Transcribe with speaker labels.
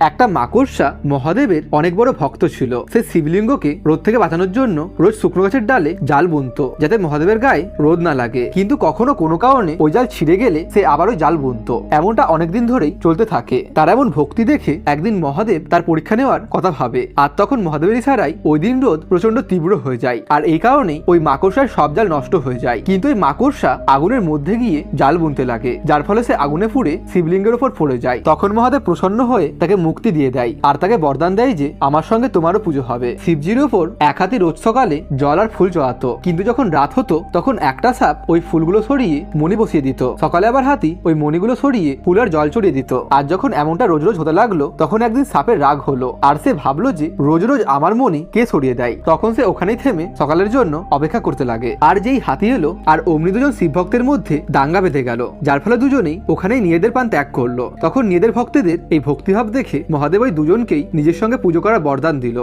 Speaker 1: একটা মাকড়সা মহাদেবের অনেক বড় ভক্ত ছিল। সে শিবলিঙ্গকে রোদ থেকে বাঁচানোর জন্য রোজ শুকনো গাছের ডালে জাল বুনতো, যাতে মহাদেবের গায়ে রোদ না লাগে। কিন্তু কখনো কোনো কারণে ওই জাল ছিঁড়ে গেলে সে আবার ওই জাল বুনতো। এমনটা অনেকদিন ধরেই চলতে থাকে। তার এমন ভক্তি দেখে একদিন মহাদেব তার পরীক্ষা নেওয়ার কথা ভাবে। আর তখন মহাদেবের ইশারায় ওই দিন রোদ প্রচণ্ড তীব্র হয়ে যায়। আর এই কারণেই ওই মাকড়সার সব জাল নষ্ট হয়ে যায়। কিন্তু ওই মাকড়সা আগুনের মধ্যে গিয়ে জাল বুনতে লাগে, যার ফলে সে আগুনে পুড়ে শিবলিঙ্গের ওপর পড়ে যায়। তখন মহাদেব প্রসন্ন হয়ে তাকে মুক্তি দিয়ে দেয়। আর তাকে বরদান দেয় যে, আমার সঙ্গে তোমারও পুজো হবে। শিবজির ওপর এক হাতে রোজ সকালে জল আর ফুল চড়াতো। কিন্তু যখন রাত হতো, তখন একটা সাপ ওই ফুলগুলো সরিয়ে মণি বসিয়ে দিত। সকালে আবার হাতি ওই মণিগুলো সরিয়ে ফুল আর জল চড়িয়ে দিত। আর যখন এমনটা রোজ রোজ হতে লাগল, তখন একদিন সাপের রাগ হলো। আর সে ভাবলো যে, রোজ রোজ আমার মনি কে সরিয়ে দেয়? তখন সে ওখানেই থেমে সকালের জন্য অপেক্ষা করতে লাগে। আর যেই হাতি এলো, আর অমনি দুজন শিব ভক্তের মধ্যে দাঙ্গা বেঁধে গেল। যার ফলে দুজনেই ওখানেই নিজেদের পান ত্যাগ করল। তখন নিজেদের ভক্তদের এই ভক্তিভাব দেখে মহাদেব ওই দুজনকেই নিজের সঙ্গে পুজো করার বরদান দিল।